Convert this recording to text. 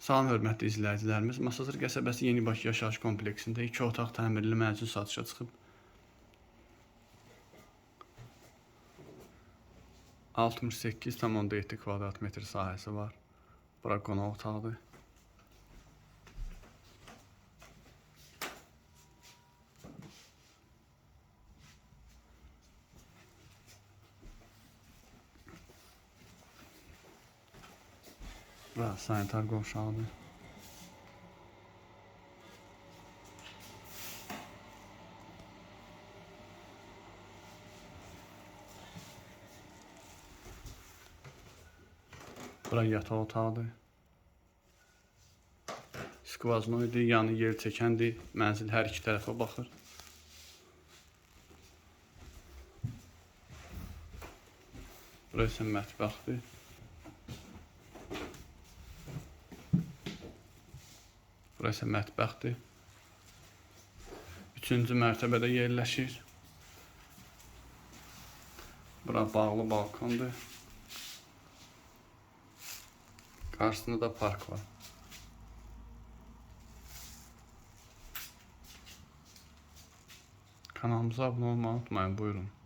Salam hörmətli izləyicilərimiz. Masazır qəsəbəsi Yenibaş yaşayış kompleksində 2 otaq təmirli mənzil satışa çıxıb. 68,7 kvadrat metr sahəsi var. Bura qonaq otağıdır. Bura sanitar qovşağıdır. Bura yataq otağıdır. Skvaznoydur, yanı yer çəkəndir. Mənzil hər iki tərəfə baxır. Bura isə mətbəxdir. Bura isə mətbəxdir. Üçüncü mərtəbədə yerləşir. Bura bağlı balkondur. Qarşısında da park var. Kanalımıza abunə olmayı unutmayın. Buyurun.